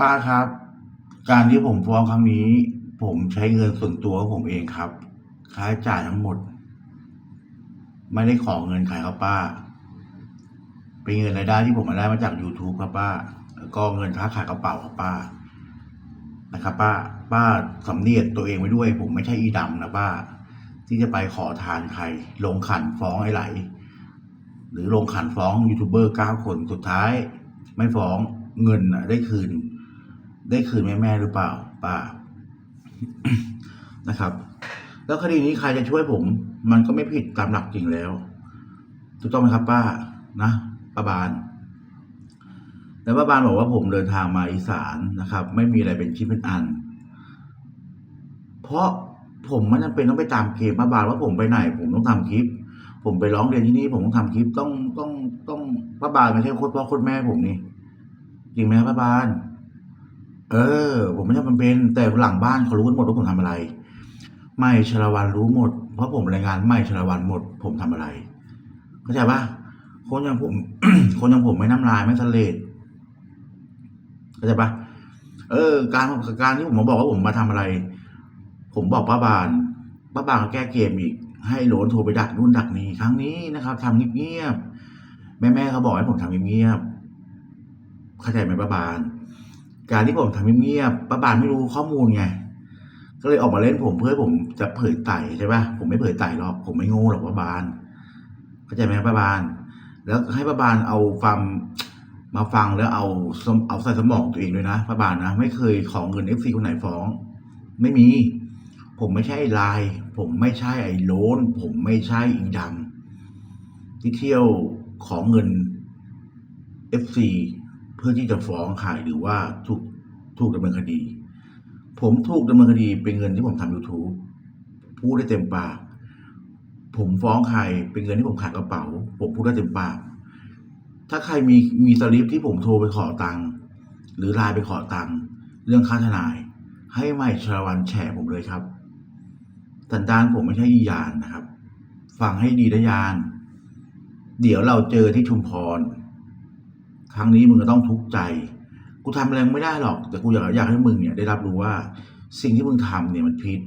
ป้าครับ การที่ผมฟ้องครั้งนี้ ผมใช้เงินส่วนตัวของผมเองครับ ค่าใช้จ่ายทั้งหมด ไม่ได้ขอเงินใครครับป้า เป็นเงินรายได้ที่ผมมาได้มาจาก YouTube ครับป้า แล้วก็เงินค้าขายกระเป๋าครับป้า นะครับ ป้า ป้าสำเนียกตัวเองไว้ด้วย ผมไม่ใช่อีดำนะป้า ที่จะไปขอทานใคร ลงขันฟ้องไอ้ไหล หรือลงขันฟ้องยูทูบเบอร์เก้าคนสุดท้าย ไม่ฟ้องเงินได้คืน ได้คืนแม่แม่หรือเปล่าป้านะครับ แล้วคดีนี้ใครจะช่วยผม มันก็ไม่ผิดตามหลักจริงแล้ว ถูกต้องไหมครับ ป้านะป้าบานแล้วป้าบานบอกว่าผมเดินทางมาอีสานนะครับ ไม่มีอะไรเป็นชิ้นเป็นอัน เพราะผมไม่จำเป็นต้องไปตามเกมป้าบานว่าผมไปไหน ผมต้องทำคลิป ผมไปร้องเรียนที่นี่ผมต้องทำคลิปต้องต้องต้องป้าบานไม่ใช่โคตรพ่อโคตรแม่ผมนี่จริงไหมครับป้าบาน เออ ผมไม่จำเป็น แต่หลังบ้านเขารู้กันหมดว่าผมทำอะไร ไม่ชลวันรู้หมด เพราะผมรายงานไม่ชลวันหมด ผมทำอะไร เข้าใจปะคนอย่างผม คนอย่างผมไม่น้ำลายไม่ทะเลเข้าใจปะเออ การการที่ผมมาบอกว่าผมมาทำอะไร ผมบอกป้าบานป้าบานแก้เกมอีก ให้โหลนโทรไปดักนู่นดักนี่ครั้งนี้นะครับทำเงียบๆแม่แม่เขาบอกให้ผมทำเงียบๆเข้าใจไหมป้าบาน การที่ผมทำเงียบๆป้าบานไม่รู้ข้อมูลไง ก็เลยออกมาเล่นผมเพื่อผมจะเผยไต่ใช่ปะผมไม่เผยไต่หรอก ผมไม่โง่หรอกป้าบานเข้าใจไหมป้าบาน แล้วให้ป้าบานเอาฟังมาฟังแล้วเอาเอาใส่สมองตัวเองด้วยนะป้าบานนะ ไม่เคยขอเงินเอฟซีคนไหนฟ้อง ไม่มี ผมไม่ใช่ไลาย ผมไม่ใช่ไอ้โลนผมไม่ใช่อีดำที่เที่ยวขอเงินเอฟซี เพื่อที่จะฟ้องใครหรือว่าถูกถูกดำเนินคดี ผมถูกดำเนินคดีเป็นเงินที่ผมทำ YouTube พูดได้เต็มปาก ผมฟ้องใครเป็นเงินที่ผมขายกระเป๋า ผมพูดได้เต็มปาก ถ้าใครมีมีสลิปที่ผมโทรไปขอตังค์หรือไลน์ไปขอตังค์เรื่องค่าทนาย ให้ไม่ชรวันแฉผมเลยครับสันดานผมไม่ใช่อียานนะครับ ฟังให้ดีนะยาน เดี๋ยวเราเจอที่ชุมพร ครั้งนี้มึงก็ต้องทุกข์ใจ กูทำอะไรงไม่ได้หรอก แต่กูอยากอยากให้มึงเนี่ยได้รับรู้ว่า สิ่งที่มึงทำเนี่ยมันผิด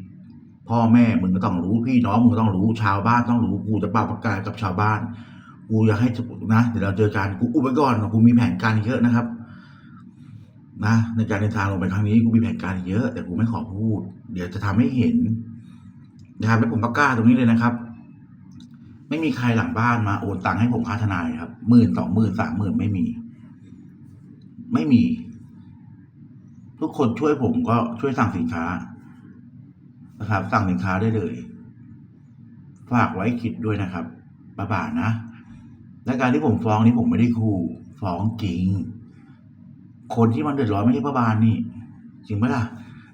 พ่อแม่มึงก็ต้องรู้พี่น้องมึงก็ต้องรู้ชาวบ้านต้องรู้กูจะเป่าประกาศกับชาวบ้าน กูอยากให้นะเดี๋ยวเราเจอกันกูอุบไว้ก่อนกูมีแผนการเยอะนะครับ นะ ในการเดินทางลงไปครั้งนี้กูมีแผนการเยอะ แต่กูไม่ขอพูด เดี๋ยวจะทำให้เห็นนะครับแล้วผมประกาศตรงนี้เลยนะครับไม่มีใครหลังบ้านมาโอนตังค์ให้ผมค่าทนายครับหมื่นสองหมื่นสามหมื่นไม่มี ไม่มี ทุกคนช่วยผมก็ช่วยสั่งสินค้านะครับ สั่งสินค้าได้เลย ฝากไว้คิดด้วยนะครับป้าบ่านะและการที่ผมฟ้องนี้ผมไม่ได้คู่ฟ้องจริง คนที่มันเดือดร้อนไม่ใช่ป้าบานนี่ จริงไหมล่ะ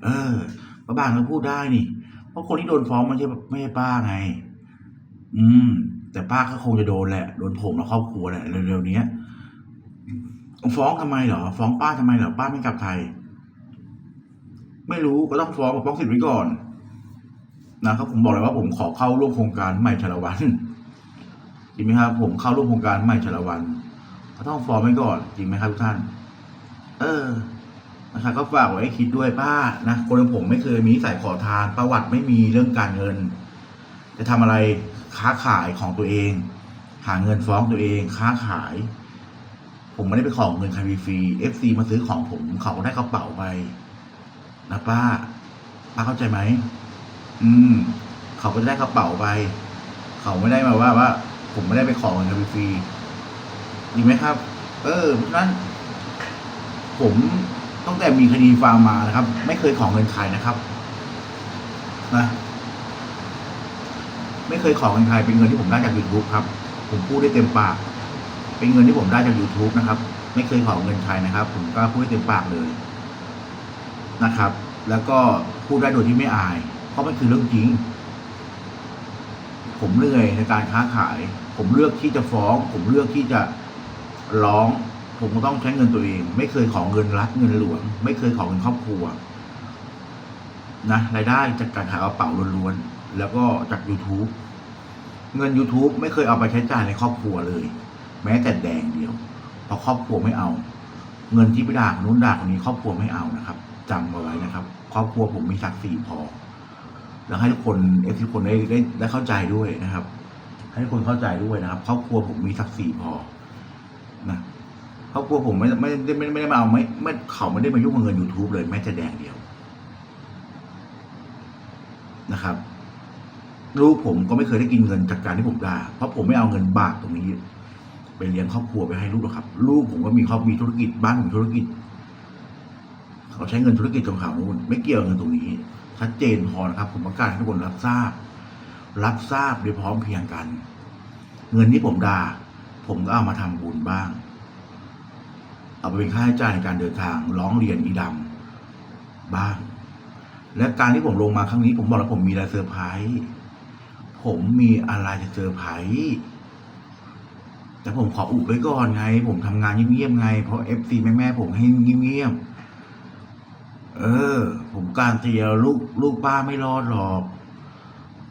เออป้าบานก็พูดได้นี่ เพราะคนที่โดนฟ้องมันไม่ใช่ไม่ใช่ป้าไง อืม แต่ป้าก็คงจะโดนแหละ โดนผมและครอบครัวแหละเร็วๆนี้ ฟ้องทำไมเหรอ ฟ้องป้าทำไมเหรอ ป้าไม่กลับไทย ไม่รู้ก็ต้องฟ้องฟ้องสิทธิ์ไว้ก่อน นะครับผมบอกเลยว่าผมขอเข้าร่วมโครงการใหม่ชลวันจริงไหมครับ ผมเข้าร่วมโครงการใหม่ชลวันก็ต้องฟ้องไว้ก่อน จริงไหมครับทุกท่าน เออนะครับก็ฝากไว้คิดด้วยป้านะคนองผมไม่เคยมีสัยขอทานประวัติไม่มีเรื่องการเงิน จะทำอะไรค้าขายของตัวเอง หาเงินฟ้องตัวเอง ค้าขาย ผมไม่ได้ไปขอเงินใครฟรีเอฟซีมาซื้อของผมเขาได้กระเป๋าไปนะป้า ป้าเข้าใจไหมอืม เขาก็จะได้กระเป๋าไป เขาไม่ได้มาว่าว่า ผมไม่ได้ไปขอเงินใครฟรีจริงไหมครับ เออเพราะฉะนั้น ผมตั้งแต่มีคดีฟาร์มมานะครับ ไม่เคยขอเงินใครนะครับ นะไม่เคยขอเงินใครเป็นเงินที่ผมได้จาก YouTube ครับ ผมพูดได้เต็มปาก เป็นเงินที่ผมได้จาก YouTube นะครับ ไม่เคยขอเงินใครนะครับ ผมกล้าพูดเต็มปากเลยนะครับ แล้วก็พูดได้โดยที่ไม่อาย เพราะมันคือเรื่องจริง ผมเหนื่อยในการค้าขาย ผมเลือกที่จะฟ้อง ผมเลือกที่จะร้อง ผมก็ต้องใช้เงินตัวเอง ไม่เคยขอเงินรัฐเงินหลวง ไม่เคยขอเงินครอบครัวนะรายได้จากการขากระเป๋าล้วนๆ แล้วก็จาก YouTube เงิน YouTube ไม่เคยเอาไปใช้จ่ายในครอบครัวเลย แม้แต่แดงเดียว เพราะครอบครัวไม่เอา เงินที่ไปด่าคนนู้นด่าคนนี้ครอบครัวไม่เอานะครับจำเอาไว้นะครับ ครอบครัวผมมีศักดิ์ศรีพอ แล้วให้ทุกคนเอฟทุกคนได้ได้ได้เข้าใจด้วยนะครับ ให้ทุกคนเข้าใจด้วยนะครับ ครอบครัวผมมีศักดิ์ศรีพอนะครอบครัวผมไม่ไม่ได้ไม่ไม่ได้มาเอาไม่ไม่เขาไม่ได้มายุ่งกับเงิน youtube เลยแม้แต่แดงเดียวนะครับลูกผมก็ไม่เคยได้กินเงินจากการที่ผมด่าเพราะผมไม่เอาเงินบาทตรงนี้ ไปเลี้ยงครอบครัวไปให้ลูกหรอกครับ ลูกผมก็มีครอบมีธุรกิจบ้านผมธุรกิจ เขาใช้เงินธุรกิจของเขานู่นไม่เกี่ยวกับเงินตรงนี้ ชัดเจนพอนะครับ ผมประกาศให้ทุกคนรับทราบ รับทราบโดยพร้อมเพียงกัน เงินที่ผมด่าผมก็เอามาทำบุญบ้าง เอาไปเป็นค่าใช้จ่ายในการเดินทางร้องเรียนอีดำบ้าง และการที่ผมลงมาครั้งนี้ผมบอกแล้วผมมีอะไรเซอร์ไพรส์ผมมีอะไรจะเซอร์ไพรส์ แต่ผมขออุบไว้ก่อนไง ผมทำงานเงียบๆไง เพราะเอฟซีแม่แม่ๆผมให้เงียบๆเออ ผมการเตียลูกลูกป้าไม่รอดหรอก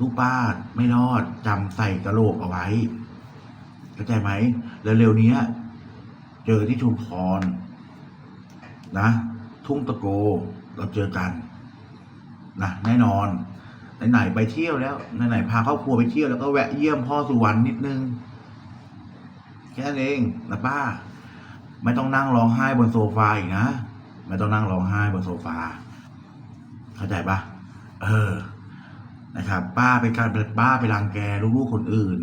ลูกป้าไม่รอดจำใส่กระโหลกเอาไว้เข้าใจไหมแล้วเร็วนี้เจอที่ชุมพรนะ ทุ่งตะโกเราเจอกันนะแน่นอนไหนๆไปเที่ยวแล้วไหนๆพาครอบครัวไปเที่ยวแล้วก็แวะเยี่ยมพ่อสุวรรณนิดนึง ค่นั้นเองนะป้า ไม่ต้องนั่งร้องไห้บนโซฟาอีกนะ ไม่ต้องนั่งร้องไห้บนโซฟา เข้าใจปะเออ นะครับ ป้าไปการป้าไปรังแกลูกๆคนอื่น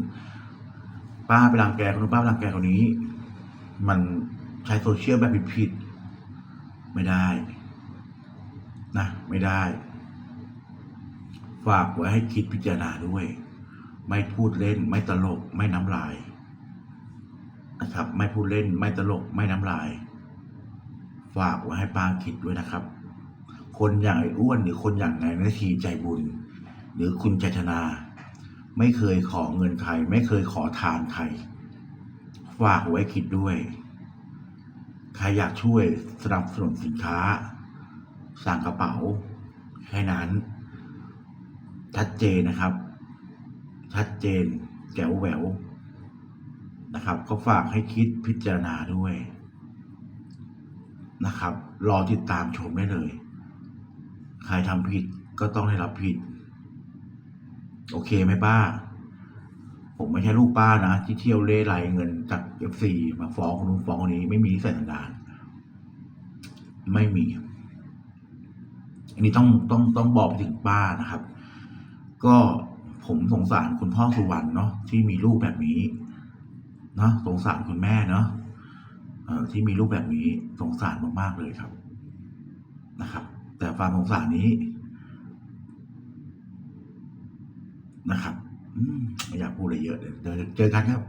ป้าไปรังแกคนนู้นป้าไปรังแกคนนี้ มันใช้โซเชียลแบบผิดๆไม่ได้ นะ ไม่ได้ ฝากไว้ให้คิดพิจารณาด้วย ไม่พูดเล่น ไม่ตลก ไม่น้ำลาย นะครับ ไม่พูดเล่นไม่ตลกไม่น้ำลาย ฝากไว้ให้ป้าคิดด้วยนะครับ คนอย่างไอ้อ้วนหรือคนอย่างนายนาทีใจบุญ หรือคุณจัตนา ไม่เคยขอเงินใคร ไม่เคยขอทานใคร ฝากไว้คิดด้วย ใครอยากช่วยสนับสนุนสินค้า สั่งกระเป๋าแค่นั้น ชัดเจนนะครับ ชัดเจนแก้วแหวว นะครับ ก็ฝากให้คิดพิจารณาด้วยนะครับ รอติดตามชมได้เลย ใครทำผิดก็ต้องได้รับผิด โอเคไหมป้า ผมไม่ใช่ลูกป้านะ ที่เที่ยวเล่ไหลเงินจากเอฟซีมาฟ้องคนนู้นฟ้องคนนี้ ไม่มีนิสัยสันดานไม่มี อันนี้ต้องต้องต้องบอกไปถึงป้านะครับ ก็ผมสงสารคุณพ่อสุวรรณเนาะที่มีลูกแบบนี้ นาะสงสารคุณแม่เนาะที่มีลูกแบบนี้สงสารมากๆเลยครับนะครับ แต่ความสงสารนี้นะครับ อืมไม่อยากพูดอะไรเยอะเดี๋ยวเจอกันครับ